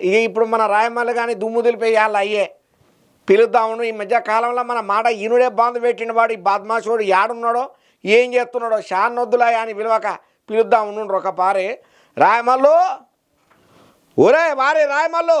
ఇక ఇప్పుడు మన రాయమల్లి కానీ దుమ్ము దులిపేయాలి అయ్యే. పిలుద్దామును. ఈ మధ్య కాలంలో మన మాట ఈనుడే బాంధు పెట్టిన వాడు ఈ బద్మాషుడు యాడున్నాడో ఏం చేస్తున్నాడో షాన్ వద్దులా అని పిలవక పిలుద్దామును ఒక పారే. రాయమల్లు! ఒరే వారే రాయమల్లు!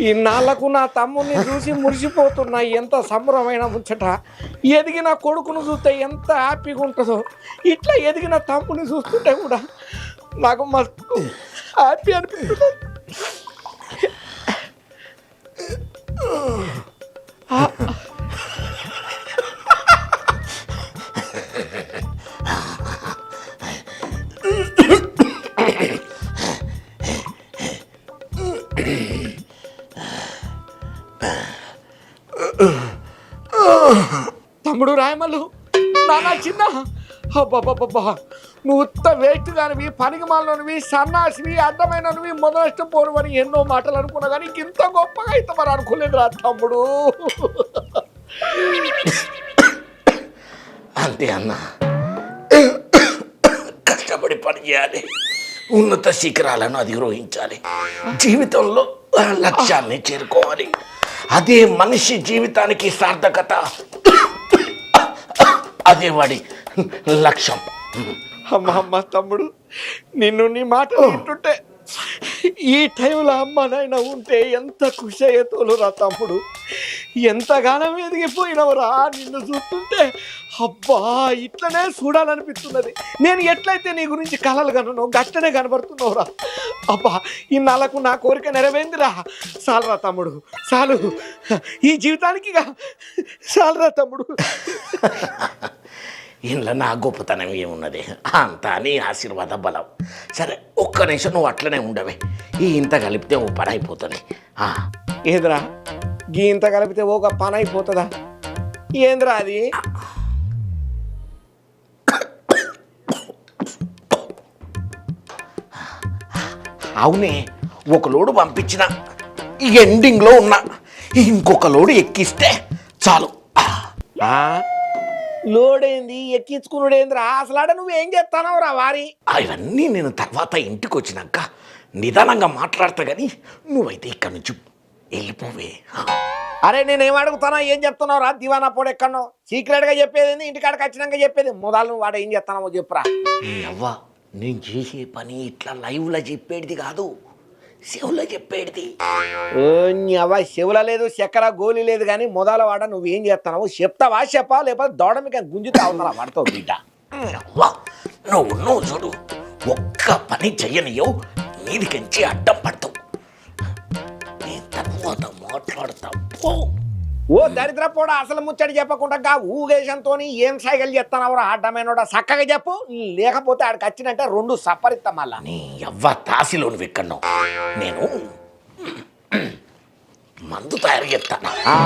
ఈ ఇన్నాళ్ళకు నా తమ్ముడిని చూసి మురిసిపోతున్నా ఎంత సంబరమైన ముచ్చట. ఎదిగిన కొడుకును చూస్తే ఎంత హ్యాపీగా ఉంటుందో. ఇట్లా ఎదిగిన తమ్ముని చూస్తుంటే కూడా నాకు మస్తు హ్యాపీ అనిపిస్తుంది తమ్ముడు రాయమల్లు నానా చిన్న. అబ్బబ్బబ్బబ్బా నువ్వు ఉత్త వేస్ట్ కానివి పనికి మాలనివి సన్నాసివి అర్థమైనవి మొదలష్టం పోరువని ఎన్నో మాటలు అనుకున్నా కానీ ఇంత గొప్పగా అయితే మరి అనుకోలేదు రా తమ్ముడు. అంతే అన్న కష్టపడి పని చేయాలి ఉన్నత శిఖరాలను అధిరోహించాలి. జీవితంలో లక్ష్యాన్ని చేరుకోవాలి. అదే మనిషి జీవితానికి సార్థకత. అదే వాడి లక్ష్యం. అమ్మ అమ్మ తమ్ముడు నిన్ను నీ మాటలు వింటుంటే ఈ టైంలో అమ్మ నాయన ఉంటే ఎంత ఖుషి అయ్యేతోలు రా తమ్ముడు. ఎంతగానో ఎదిగిపోయినవరా నిన్ను చూస్తుంటే. అబ్బా ఇట్లనే చూడాలనిపిస్తున్నది. నేను ఎట్లయితే నీ గురించి కలలు కనను గట్టనే కనబడుతున్నావురా. అబ్బా ఈ నలకు నా కోరిక నెరవేందిరా. చాలరా తమ్ముడు చాలు. ఈ జీవితానికి చాలరా తమ్ముడు. ఇంట్లో నా గొప్పతనం ఏమున్నది? అంతా నీ ఆశీర్వాద బలం. సరే ఒక్క నిమిషం నువ్వు అట్లనే ఉండవే. ఈ ఇంత కలిపితే ఓ పని అయిపోతుంది. ఏంద్రా? గీ ఇంత కలిపితే ఒక పని అయిపోతుందా? ఏంద్రా అది? అవునే ఒక లోడు పంపించిన. ఈ ఎండింగ్లో ఉన్నా. ఇంకొక లోడు ఎక్కిస్తే చాలు. ఆ? లోడేంది? ఎక్కించుకున్నాడేంద్రా అసలు ఆడ నువ్వేం చేస్తానవురా వారి? అవన్నీ నేను తర్వాత ఇంటికి వచ్చినాక నిదానంగా మాట్లాడతా కానీ నువ్వైతే ఇక్కడి నుంచి వెళ్ళిపోవే. అరే నేనేం అడుగుతానా ఏం చెప్తున్నావురా? దివానా పొడి ఎక్కడో సీక్రెట్గా చెప్పేది ఇంటికాడికి వచ్చినాక చెప్పేది? మొదలు నువ్వు వాడు ఏం చేస్తానో చెప్పురా. అవ్వ నేను చేసే పని ఇట్లా లైవ్లో చెప్పేది కాదు. శివులో నీ అవ్వ చెవుల లేదు చక్కెర గోలి లేదు కానీ మొదల వాడ నువ్వేం చేస్తున్నావు? చెప్తావా చెప్పా? లేకపోతే దోడ మీకు గుంజుతా ఉన్నారా వాడితో బిడ్డ. నువ్వు నువ్వు చూడు. ఒక్క పని చెయ్యనియో మీదికించి అడ్డం పడతావు. నేను తర్వాత మాట్లాడతా. పో. ఓ దరిద్ర పోడా అసలు ముచ్చడి చెప్పకుండా గా ఊగేషంతో ఏం సైకిల్ చేస్తున్నావురా అడ్డమైనోడా? చక్కగా చెప్పు. లేకపోతే ఆడికి వచ్చినంటే రెండు మళ్ళా. నీ అవ్వ తాసిలోని వెక్కను నేను మందు తయారు చేస్తాను ఆ,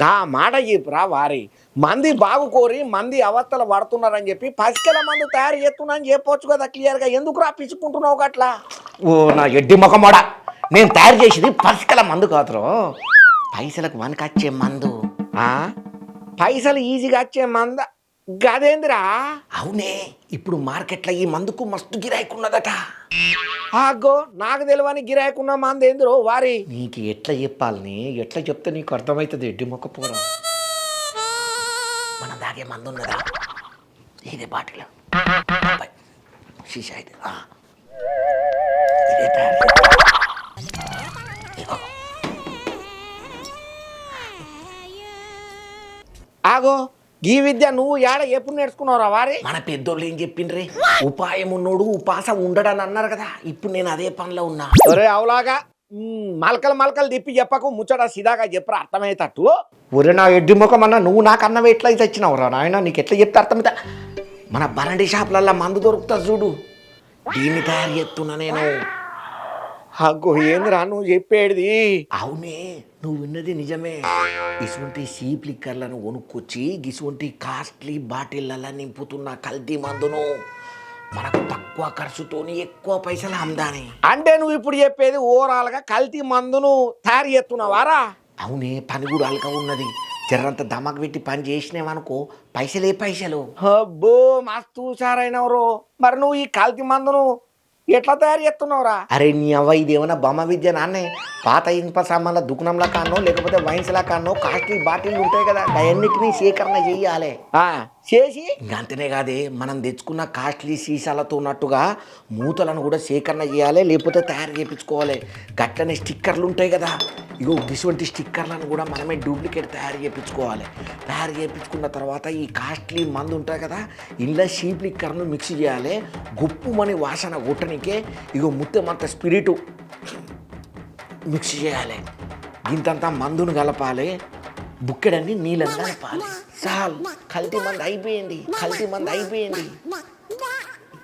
గా మాట చెప్పురా వారి. మంది బాగు కోరి మంది అవస్థలు పడుతున్నారని చెప్పి పసికల మందు తయారు చేస్తున్నా అని చెప్పొచ్చు కదా క్లియర్గా. ఎందుకు రా పిచ్చుకుంటున్నావు గట్లా? ఓ నా ఎడ్డి మొఖమోడ. నేను తయారు చేసేది పసికల మందు కాదురో. పైసలకు వనకచ్చే మందు. ఆ? పైసలు ఈజీగా వచ్చే మంద. గదేందిరా? అవునే ఇప్పుడు మార్కెట్లో ఈ మందుకు మస్తు గిరాయికున్నదట. ఆగో నాకు తెలియని గిరాయకున్న మంద ఏందిరో వారి? నీకు ఎట్లా చెప్పాలని ఎట్లా చెప్తే నీకు అర్థమవుతుంది ఎడ్డి మొక్క పోరా మనం తాగే మందు ఉన్నదా ఇదే బాటిల్. షీషా ఇది. ఆ. ఇదే తయారు ఆగో ఈ విద్య నువ్వు ఏడ ఎప్పుడు నేర్చుకున్నావురా వారి? మన పెద్దోళ్ళు ఏం చెప్పిండ్రే? ఉపాయం ఉన్నోడు ఉపాస ఉండడని అన్నారు కదా ఇప్పుడు నేను అదే పనిలో ఉన్నా. ఒరే అవులాగా మలకలు మలకలు తిప్పి చెప్పకు ముచ్చట సిదాగా చెప్పరా అర్థమయ్యేటట్టు? ఒరే నా ఎడ్డి ముఖం అన్న నువ్వు నాకు అన్నవి ఎట్లా అయితే వచ్చినావురా నాయన? నీకు ఎట్లా చెప్తే అర్థమైతే? మన బరండి షాపులల్లో మందు దొరుకుతుంది చూడు. దీన్ని తయారు చేస్తున్నా నేను. అగ్గో ఏందిరా నువ్వు చెప్పేది. అవునే నువ్వు విన్నది నిజమే. ఇటువంటి సీప్ లిక్కర్లను కొనుక్కొచ్చి ఇటువంటి కాస్ట్లీ బాటిళ్ళలా నింపుతున్న కల్తీ మందును మనకు తక్కువ ఖర్చుతోని ఎక్కువ పైసలు అమ్దాని అంటే నువ్వు ఇప్పుడు చెప్పేది ఓవరాల్గా కల్తీ మందును తయారు చేస్తున్నావారా? అవునే పని కూడా అలక ఉన్నది. జర్రంత దమకు పెట్టి పని చేసినావనుకో పైసలే పైసలు. అబ్బో మస్తు హుషారైనవరు. మరి నువ్వు ఈ కల్తీ మందును ఎట్లా తయారు చేస్తున్నావురా? అరే నీ అవ్వ ఇదేమన్నా బొమ్మ విద్య నాన్నే? పాత ఇనుప సామాన్ల దుకాణంలో కానో లేకపోతే వైన్స్లా కానో కాస్ట్లీ బాటిల్ ఉంటాయి కదా అవన్నిటినీ సేకరణ చెయ్యాలి ఆ, చేసి? అంతనే కాదే మనం తెచ్చుకున్న కాస్ట్లీ సీసాలతో ఉన్నట్టుగా మూతలను కూడా సేకరణ చేయాలి లేకపోతే తయారు చేయించుకోవాలి గట్లనే స్టిక్కర్లు ఉంటాయి కదా. ఇగో ఇటువంటి స్టిక్కర్లను కూడా మనమే డూప్లికేట్ తయారు చేయించుకోవాలి తయారు చేయించుకున్న తర్వాత ఈ కాస్ట్లీ మందు ఉంటుంది కదా ఇంట్లో షీప్లిక్కర్ను మిక్స్ చేయాలి. గుప్పుమని వాసన కొట్టనికే ఇగో ముత్తమంత స్పిరిటు మిక్స్ చేయాలి. ఇంతంతా మందును కలపాలి. బుక్కెడన్ని నీళ్ళని కలపాలి చాలు. కల్తీ మంది అయిపోయింది. కల్తీ మంది అయిపోయింది.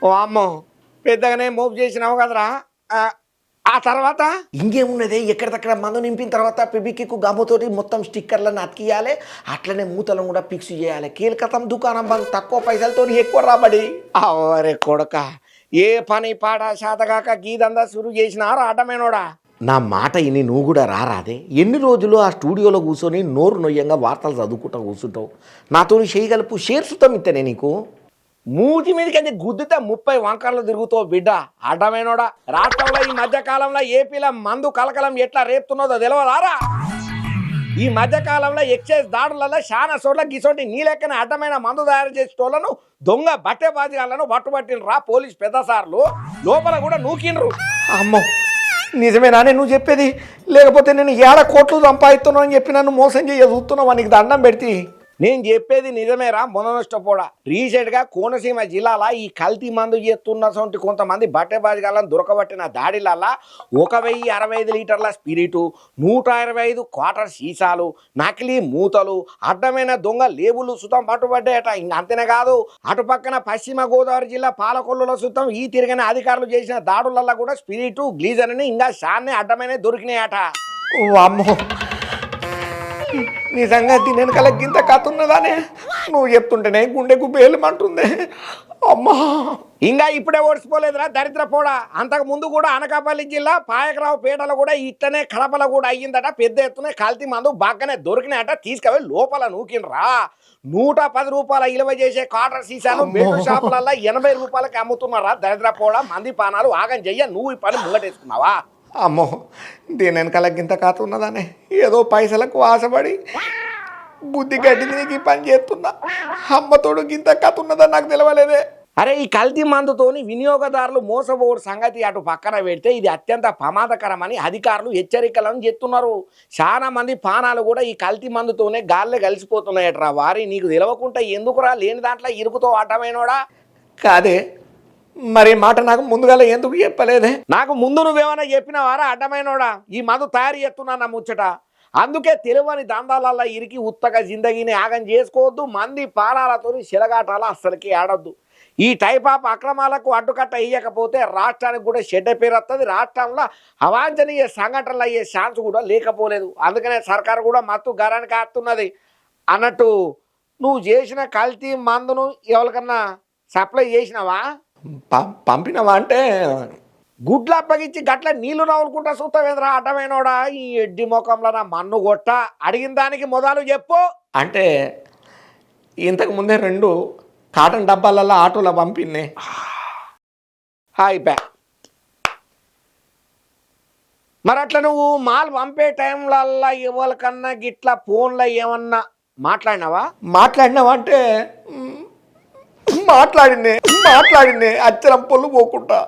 ఓ అమ్మో పెద్దగానే మోపు చేసినావు కదరా. ఆ, ఆ తర్వాత? ఇంకేమున్నది? ఎక్కడిదక్కడ మందు నింపిన తర్వాత పిబికికు గమ్ముతోటి మొత్తం స్టిక్కర్లను అతికియాలి. అట్లనే మూతలను కూడా ఫిక్స్ చేయాలి. కీలకతం దుకాణం బంద్ తక్కువ పైసలతో ఎక్కువ రాబడి. అవరే కొడక ఏ పని పాట శాతగాక గీదందా సురు చేసినారా అడ్డమేనోడా? నా మాట ఇని నువ్వు కూడా రారాదే. ఎన్ని రోజులు ఆ స్టూడియోలో కూర్చొని నోరు నొయ్యంగా వార్తలు చదువుకుంటా కూర్చుంటావు నాతో చేయగలుపు షేర్సుతాం ఇత్తనే నీకు? మూతి మీదకి గుద్దితే ముప్పై వంకర్లు తిరుగుతావు బిడ్డ? అడ్డమైనోడా? రాష్ట్రంలో ఈ మధ్యకాలంలో ఏపీలో మందు కలకలం ఎట్లా రేపుతున్నదో తెలియదారా ఈ మధ్యకాలంలో ఎక్సైజ్ దాడులలో చాలా చోట్ల గిసోటి నీ లెక్కన అడ్డమైన మందు తయారు చేసేటోళ్ళను దొంగ బట్టే బాజిగాళ్ళను పట్టుబట్టిన రా పోలీస్ పెద్ద సార్లు. లోపల కూడా నూకిండ్రు. అమ్మో! నిజమేనానే నువ్వు చెప్పేది? లేకపోతే నేను ఏడ కోట్లు సంపాదిస్తున్నావు అని చెప్పి నన్ను మోసం చేయ చూస్తున్నావు? నీకు దండం పెడితే. నేను చెప్పేది నిజమేరా మొదనష్టపోడా రీసెంట్గా కోనసీమ జిల్లాల ఈ కల్తీ మందు చేస్తున్నటువంటి కొంతమంది బట్టెబాజిగాలను దొరకబట్టిన దాడిలల్లా ఒక వెయ్యి అరవై ఐదు లీటర్ల స్పిరిటు నూట ఇరవై ఐదు క్వార్టర్ సీసాలు నకిలీ మూతలు అడ్డమైన దొంగ లేబులు సుతం పట్టుబడ్డాయట. ఇంక అంతేనే కాదు అటు పక్కన పశ్చిమ గోదావరి జిల్లా పాలకొల్లులో సుతం ఈ తిరిగిన అధికారులు చేసిన దాడులల్లా కూడా స్పిరిటు గ్లీజర్ అని ఇంకా షాన్ని అడ్డమైన దొరికినాయట. అమ్మో నీ సంగతి నేను కలగ్గింత కథ ఉన్నదానే? నువ్వు చెప్తుంటేనే గుండెకు బేలమంటుంది అమ్మా! ఇంకా ఇప్పుడే ఓడిసిపోలేదురా దరిద్ర పోడా. అంతకు ముందు కూడా అనకాపల్లి జిల్లా పాయకరావు పేటలో కూడా ఇట్లనే కడపలో కూడా అయ్యిందట పెద్ద ఎత్తున కల్తీ మందు బాగానే దొరికినాయట తీసుకుపోయి లోపల నూకినరా నూట పది రూపాయల ఇలువ చేసే కాటర్ సీసాను బెల్ట్ షాపులలో ఎనభై రూపాయలకి అమ్ముతున్నారా దరిద్ర పోడా. మంది పానాలు ఆగం చెయ్య నువ్వు ఈ పని ముంగటేసుకున్నావా? అమ్మో దీని వెనకాల గింత కథ ఉన్నదానే. ఏదో పైసలకు ఆశపడి బుద్ధి గడ్డింది నీకు ఈ పని చేస్తున్నా. అమ్మతోడు గింత కథ ఉన్నదా నాకు తెలవలేదే. అరే ఈ కల్తీ మందుతోని వినియోగదారులు మోసపోడు సంగతి అటు పక్కన పెడితే ఇది అత్యంత ప్రమాదకరమని అధికారులు హెచ్చరికలను చెప్తున్నారు చాలా మంది పానాలు కూడా ఈ కల్తీ మందుతోనే గాల్లే కలిసిపోతున్నాయట్రా. వారి నీకు తెలవకుండా ఎందుకురా లేని దాంట్లో ఇరుకుతో అడ్డమైనోడా? కాదే మరి మాట నాకు ముందుగా ఎందుకు చెప్పలేదే? నాకు ముందు నువ్వేమైనా చెప్పినవారా? అడ్డమైనోడా? ఈ మందు తయారు చేస్తున్నా నా ముచ్చట. అందుకే తెలివని దందాలల్లో ఇరికి ఉత్తగా జిందగీని ఆగం చేసుకోవద్దు. మంది పాలాలతో శిలగాటాల అస్సలకి ఆడొద్దు. ఈ టైప్ ఆఫ్ అక్రమాలకు అడ్డుకట్ట ఇయ్యకపోతే రాష్ట్రానికి కూడా చెడ్డ పేరు వస్తుంది రాష్ట్రంలో అవాంఛనీయ సంఘటనలు అయ్యే ఛాన్స్ కూడా లేకపోలేదు. అందుకనే సర్కారు కూడా మత్తు గరానికి ఆస్తున్నది అన్నట్టు నువ్వు చేసిన కల్తీ మందును ఎవరికన్నా సప్లై చేసినావా? పంపినవా అంటే గుడ్లు అప్పగించి గట్ల నీళ్ళు నవ్వులుకుంటా చూస్తావేంద్రా అడ్డమైనోడా ఈ ఎడ్డి ముఖంలో నా మన్ను కొట్ట అడిగిన దానికి మొదలు చెప్పు. అంటే ఇంతకు ముందే రెండు కాటన్ డబ్బాలలో ఆటోలో పంపిన్నే. అయిపోయా మరి అట్లా నువ్వు మాల్ పంపే టైంలల్లా ఎవరికన్నా గిట్లా ఫోన్లో ఏమన్నా మాట్లాడినావా? మాట్లాడినావా అంటే మ్, మాట్లాడిందే మాట్లాడిందే అచ్చరం పొల్లు పోకుండా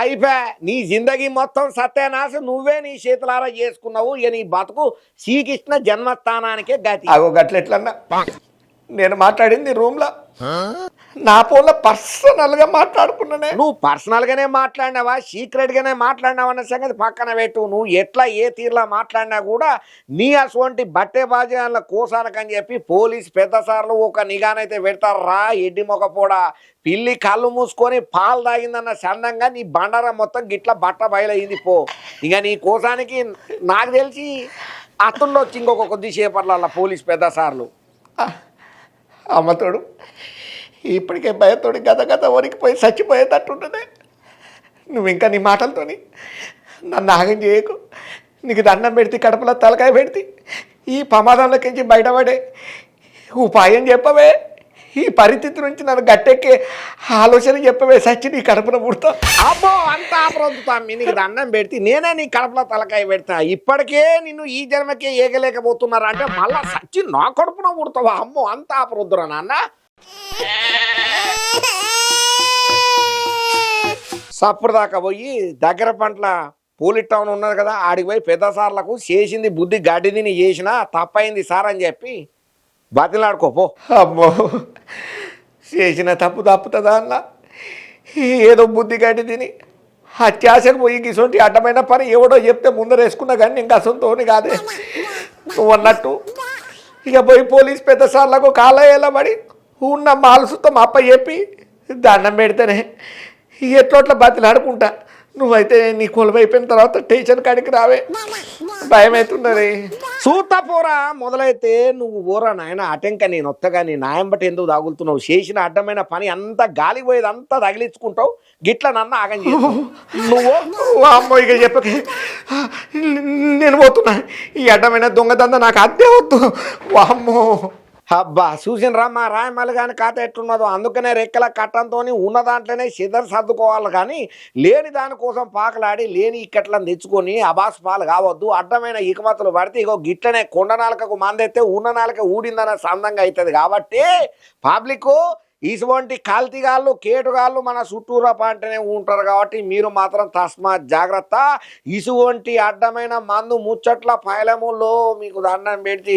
అయిపోయా నీ జిందగీ మొత్తం సత్యనాశ నువ్వే నీ చేతులారా చేసుకున్నావు ఇక నీ బతుకు శ్రీకృష్ణ జన్మస్థానానికే గతి. అగో గట్ల ఎట్లన్నా? నేను మాట్లాడింది రూమ్లో? నా ఫోన్లో పర్సనల్గా మాట్లాడుకున్నానే. నువ్వు పర్సనల్గానే మాట్లాడినావా? సీక్రెట్గానే మాట్లాడినావు అన్న సంగతి పక్కన పెట్టు. నువ్వు ఎట్లా ఏ తీరులా మాట్లాడినా కూడా నీ అటువంటి బట్టే బాజాల కోసానకని చెప్పి పోలీస్ పెద్ద సార్లు ఒక నిఘానైతే పెడతారు. రా ఎడ్డి మొకపోడా పిల్లి కళ్ళు మూసుకొని పాలు తాగిందన్న చందంగా నీ బండారం మొత్తం గిట్ల బట్ట బయలైంది పో. ఇక నీ కోసానికి నాకు తెలిసి అత్తుండొచ్చు ఇంకొక కొద్దిసేపట్ల పోలీస్ పెద్ద సార్లు. అమ్మతోడు. ఇప్పటికే భయతోడు గద గత వరికిపోయి చచ్చిపోయేటట్టుంటుంది. నువ్వు ఇంకా నీ మాటలతోని నన్ను ఆగం చేయకు. నీకు దండం పెడితే కడపలో తలకాయ పెడితే ఈ ప్రమాదంలోకించి బయటపడే ఉపాయం చెప్పవే. ఈ పరిస్థితి నుంచి నన్ను గట్టెక్కే ఆలోచన చెప్పవే సచ్చి నీ కడుపున పుడతా. అబ్బో అంత ఆపరొద్దుతా నీకు దండం పెడితే నేనే నీ కడుపులో తలకాయ పెడతా. ఇప్పటికే నిన్ను ఈ జన్మకే ఏగలేకపోతున్నారు అంటే మళ్ళా సచ్చి నా కడుపున పుడతావా? అమ్మో అంత ఆపరొద్దురా నాన్న. సప్పుడు దాకా పోయి దగ్గర పంట్ల పోలీస్ టౌన్ ఉన్నది కదా ఆడికి పోయి పెద్ద సార్లకు చేసింది బుద్ధి గడ్డి తిని చేసినా తప్పైంది సార్ అని చెప్పి బతిలాడుకోపో. అమ్మో చేసిన తప్పు తప్పుతుందా అన్న? ఏదో బుద్ధి గడ్డి తిని అత్యాశకు పోయి గిసొంటి అడ్డమైన పని ఎవడో చెప్తే ముందరేసుకున్నా కానీ ఇంకా అసంతోని కాదే. నువ్వు అన్నట్టు ఇక పోయి పోలీస్ పెద్ద సార్లకు కాలయ్యేలా పడి ఉన్న మాలసుతో మా అప్ప చెప్పి దండం పెడితేనే ఎట్లోట్ల బతిలాడుకుంటా? నువ్వైతే నీ కొలువైపోయిన తర్వాత స్టేషన్ కాడికి రావే. భయం అవుతున్నది సూత పోరా మొదలైతే నువ్వు పోరా నాయన అటెంక నేను వత్తగా నీ నాయం బట్టి ఎందుకు తగులుతున్నావు చేసిన అడ్డమైన పని అంతా గాలి పోయేది అంతా తగిలించుకుంటావు. గిట్ల నన్ను ఆగం చేస్తావు నువ్వు? అమ్మో ఇక చెప్పకే నేను పోతున్నా. ఈ అడ్డమైన దొంగదంద నాకు అద్దే వద్దు. వామ్మో అబ్బా చూసినరా మా రాయమల్లి కానీ ఖాతా ఎట్లున్నదో? అందుకనే రెక్కల కట్టంతో ఉన్న దాంట్లోనే సిద్ధర్ సర్దుకోవాలి కానీ లేని దానికోసం పాకలాడి లేని ఇక్కట్లను తెచ్చుకొని అబాస్ పాలు కావద్దు అడ్డమైన ఇకమతులు పడితే ఇగో గిట్లనే కొండ నాలుకకు మందెత్తే ఉన్న నాలుక ఊడిందన్న సందంగా అవుతుంది కాబట్టి పబ్లిక్ ఇటువంటి కాల్తీగాళ్ళు కేటుగాళ్ళు మన చుట్టూరా పంటనే ఉంటారు కాబట్టి మీరు మాత్రం తస్మాత్ జాగ్రత్త. ఇటువంటి అడ్డమైన మందు ముచ్చట్ల పైలములో మీకు దండం పెడితే